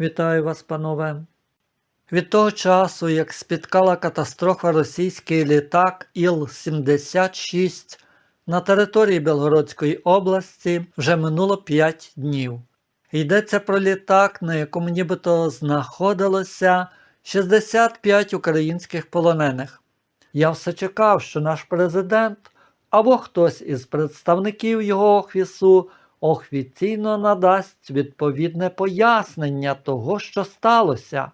Вітаю вас, панове. Від того часу, як спіткала катастрофа російський літак Іл-76 на території Білгородської області, вже минуло 5 днів. Йдеться про літак, на якому нібито знаходилося 65 українських полонених. Я все чекав, що наш президент або хтось із представників його офісу офіційно надасть відповідне пояснення того, що сталося,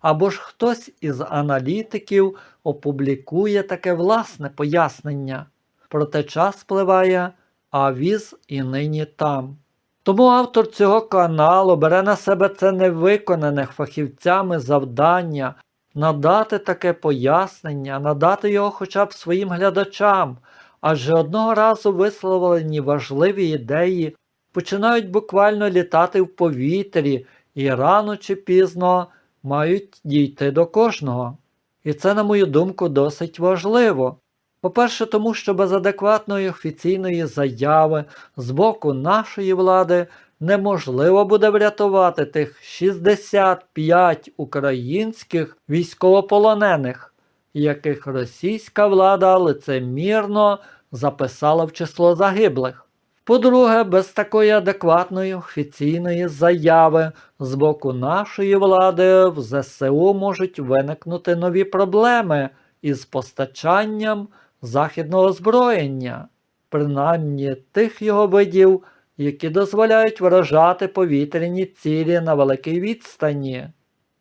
або ж хтось із аналітиків опублікує таке власне пояснення. Проте час спливає, а віз і нині там. Тому автор цього каналу бере на себе це невиконане фахівцями завдання надати таке пояснення, надати його хоча б своїм глядачам, адже одного разу висловлені важливі ідеї починають буквально літати в повітрі і рано чи пізно мають дійти до кожного. І це, на мою думку, досить важливо. По-перше, тому що без адекватної офіційної заяви з боку нашої влади неможливо буде врятувати тих 65 українських військовополонених, яких російська влада лицемірно записала в число загиблих. По-друге, без такої адекватної офіційної заяви з боку нашої влади в ЗСУ можуть виникнути нові проблеми із постачанням західного озброєння, принаймні тих його видів, які дозволяють вражати повітряні цілі на великій відстані.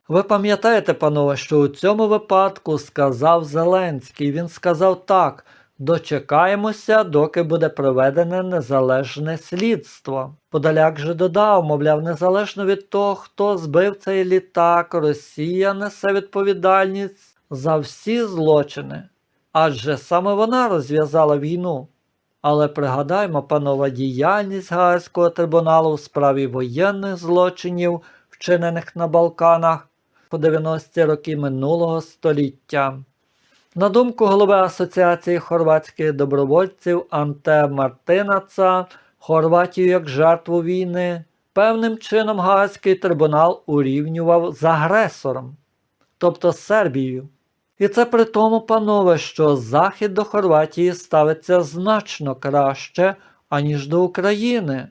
Ви пам'ятаєте, панове, що у цьому випадку сказав Зеленський. Він сказав так: дочекаємося, доки буде проведене незалежне слідство. Подаляк же додав, мовляв, незалежно від того, хто збив цей літак, Росія несе відповідальність за всі злочини. Адже саме вона розв'язала війну. Але пригадаймо, панова діяльність Гаазького трибуналу в справі воєнних злочинів, вчинених на Балканах по 90-ті роки минулого століття. На думку голови Асоціації хорватських добровольців Анте Мартинаца, Хорватію як жертву війни певним чином Гаазький трибунал урівнював з агресором, тобто Сербією. І це при тому, панове, що Захід до Хорватії ставиться значно краще, аніж до України.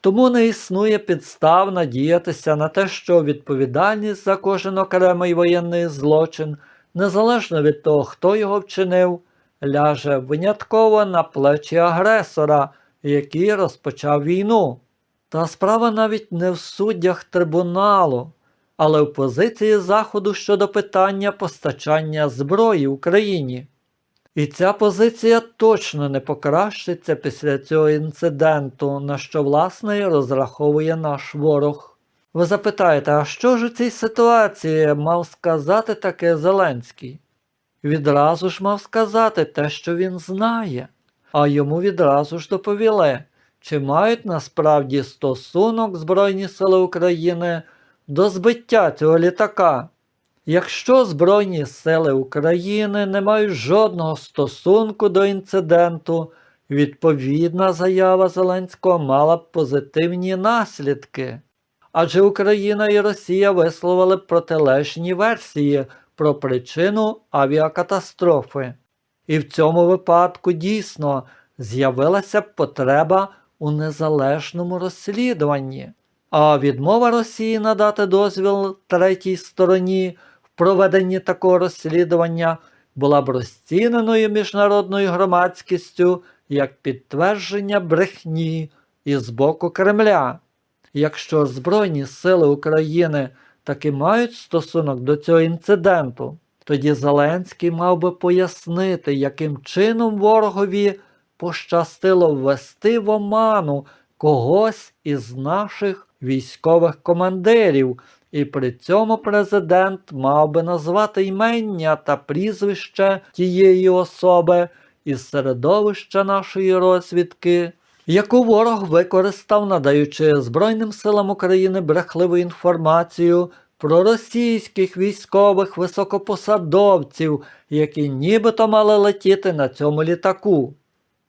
Тому не існує підстав надіятися на те, що відповідальність за кожен окремий воєнний злочин, незалежно від того, хто його вчинив, ляже винятково на плечі агресора, який розпочав війну. Та справа навіть не в суддях трибуналу, але в позиції Заходу щодо питання постачання зброї Україні. І ця позиція точно не покращиться після цього інциденту, на що власне розраховує наш ворог. Ви запитаєте, а що ж у цій ситуації мав сказати таке Зеленський? Відразу ж мав сказати те, що він знає, а йому відразу ж доповіли, чи мають насправді стосунок Збройні Сили України до збиття цього літака. Якщо Збройні Сили України не мають жодного стосунку до інциденту, відповідна заява Зеленського мала б позитивні наслідки. Адже Україна і Росія висловили протилежні версії про причину авіакатастрофи. І в цьому випадку дійсно з'явилася потреба у незалежному розслідуванні. А відмова Росії надати дозвіл третій стороні в проведенні такого розслідування була б розціненою міжнародною громадськістю як підтвердження брехні із боку Кремля. Якщо Збройні сили України таки мають стосунок до цього інциденту, тоді Зеленський мав би пояснити, яким чином ворогові пощастило ввести в оману когось із наших військових командирів, і при цьому президент мав би назвати імення та прізвище тієї особи із середовища нашої розвідки, яку ворог використав, надаючи Збройним силам України брехливу інформацію про російських військових високопосадовців, які нібито мали летіти на цьому літаку.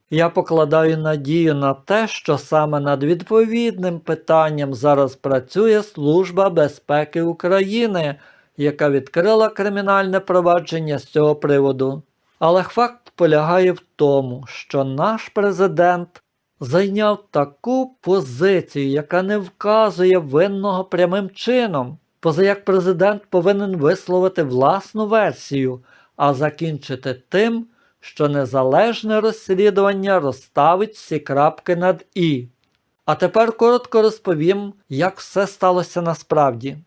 Я покладаю надію на те, що саме над відповідним питанням зараз працює Служба безпеки України, яка відкрила кримінальне провадження з цього приводу. Але факт полягає в тому, що наш президент зайняв таку позицію, яка не вказує винного прямим чином, поза як президент повинен висловити власну версію, а закінчити тим, що незалежне розслідування розставить всі крапки над І. А тепер коротко розповім, як все сталося насправді.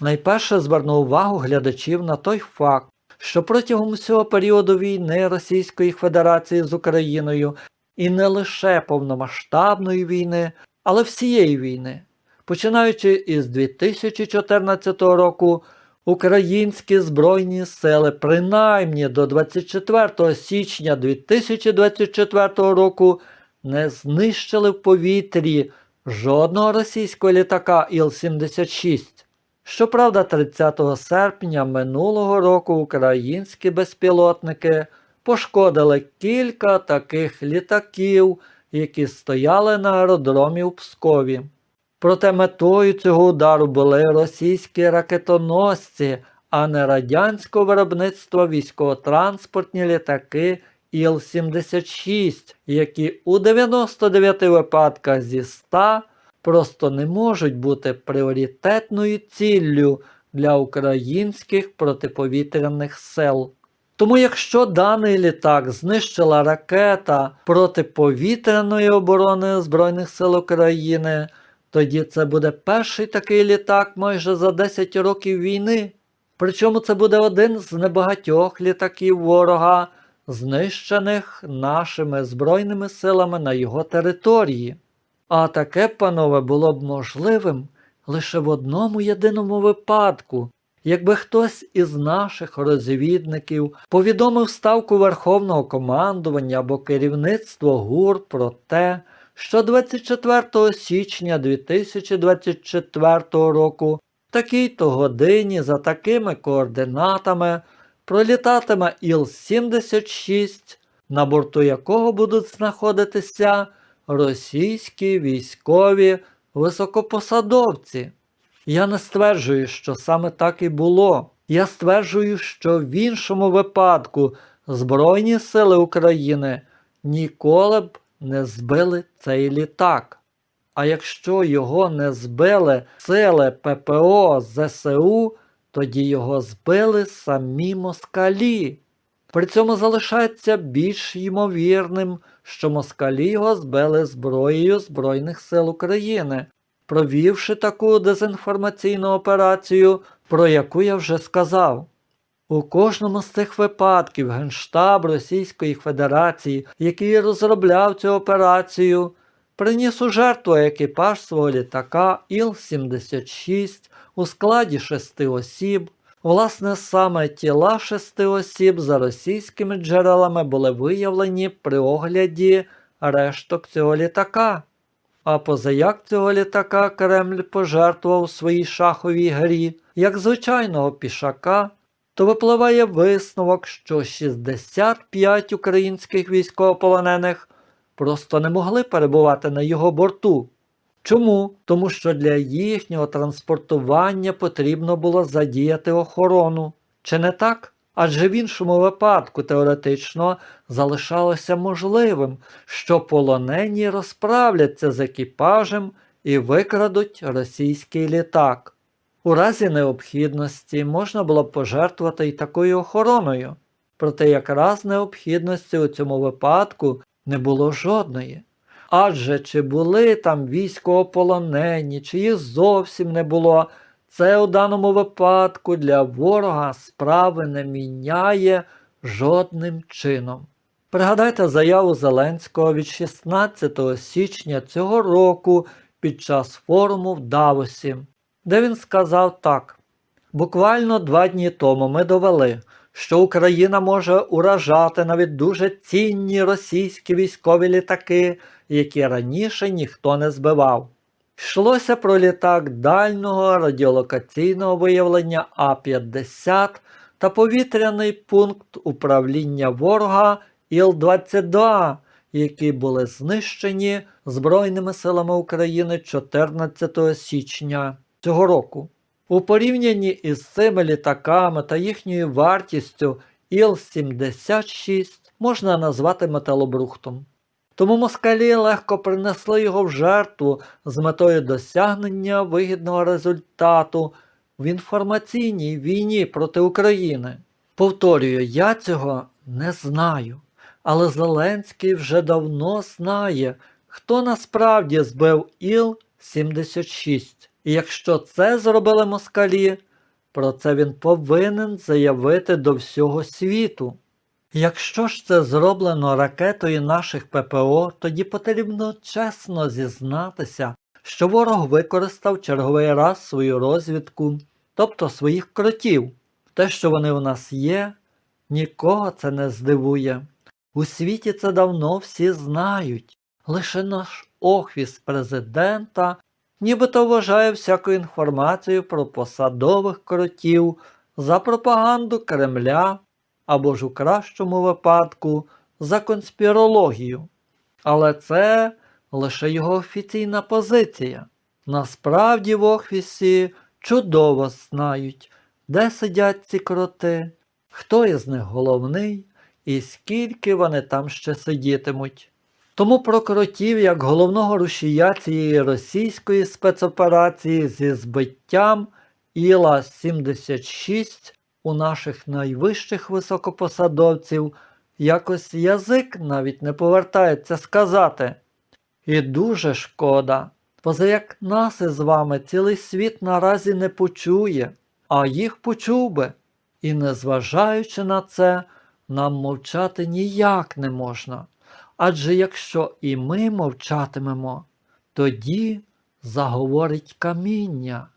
Найперше зверну увагу глядачів на той факт, що протягом всього періоду війни Російської Федерації з Україною і не лише повномасштабної війни, але всієї війни, починаючи із 2014 року, українські Збройні сили принаймні до 24 січня 2024 року не знищили в повітрі жодного російського літака Іл-76. Щоправда, 30 серпня минулого року українські безпілотники пошкодили кілька таких літаків, які стояли на аеродромі в Пскові. Проте метою цього удару були російські ракетоносці, а не радянського виробництва військово-транспортні літаки Іл-76, які у 99 випадках зі 100 просто не можуть бути пріоритетною ціллю для українських протиповітряних сил. Тому якщо даний літак знищила ракета протиповітряної оборони Збройних сил України, тоді це буде перший такий літак майже за 10 років війни. Причому це буде один з небагатьох літаків ворога, знищених нашими Збройними силами на його території. А таке, панове, було б можливим лише в одному єдиному випадку, якби хтось із наших розвідників повідомив ставку Верховного командування або керівництво ГУР про те, що 24 січня 2024 року в такій-то годині за такими координатами пролітатиме Іл-76, на борту якого будуть знаходитися російські військові високопосадовці. Я не стверджую, що саме так і було. Я стверджую, що в іншому випадку Збройні сили України ніколи б не збили цей літак. А якщо його не збили сили ППО ЗСУ, тоді його збили самі москалі. При цьому залишається більш ймовірним, що москалі його збили зброєю Збройних сил України, провівши таку дезінформаційну операцію, про яку я вже сказав. У кожному з цих випадків Генштаб Російської Федерації, який розробляв цю операцію, приніс у жертву екіпаж свого літака Іл-76 у складі шести осіб. Власне, саме тіла шести осіб за російськими джерелами були виявлені при огляді решток цього літака. А позаяк цього літака Кремль пожертвував своїй шаховій грі як звичайного пішака, то випливає висновок, що 65 українських військовополонених просто не могли перебувати на його борту. Чому? Тому що для їхнього транспортування потрібно було задіяти охорону. Чи не так? Адже в іншому випадку теоретично залишалося можливим, що полонені розправляться з екіпажем і викрадуть російський літак. У разі необхідності можна було б пожертвувати і такою охороною, проте якраз необхідності у цьому випадку не було жодної. Адже чи були там військовополонені, чи їх зовсім не було, це у даному випадку для ворога справи не міняє жодним чином. Пригадайте заяву Зеленського від 16 січня цього року під час форуму в Давосі, де він сказав так: буквально два дні тому ми довели, що Україна може уражати навіть дуже цінні російські військові літаки, які раніше ніхто не збивав. Йшлося про літак дальнього радіолокаційного виявлення А-50 та повітряний пункт управління ворога Іл-22, які були знищені Збройними силами України 14 січня цього року. У порівнянні із цими літаками та їхньою вартістю Іл-76 можна назвати металобрухтом. Тому москалі легко принесли його в жертву з метою досягнення вигідного результату в інформаційній війні проти України. Повторюю, я цього не знаю, але Зеленський вже давно знає, хто насправді збив Іл-76. І якщо це зробили москалі, про це він повинен заявити до всього світу. Якщо ж це зроблено ракетою наших ППО, тоді потрібно чесно зізнатися, що ворог використав черговий раз свою розвідку, тобто своїх кротів. Те, що вони у нас є, нікого це не здивує. У світі це давно всі знають. Лише наш офіс президента нібито вважає всяку інформацію про посадових кротів за пропаганду Кремля або ж у кращому випадку за конспірологію. Але це лише його офіційна позиція. Насправді в офісі чудово знають, де сидять ці кроти, хто із них головний і скільки вони там ще сидітимуть. Тому про кротів як головного рушія цієї російської спецоперації зі збиттям Іла-76 у наших найвищих високопосадовців якось язик навіть не повертається сказати. І дуже шкода, поза як нас із вами цілий світ наразі не почує, а їх почув би. І незважаючи на це, нам мовчати ніяк не можна. Адже якщо і ми мовчатимемо, тоді заговорить каміння.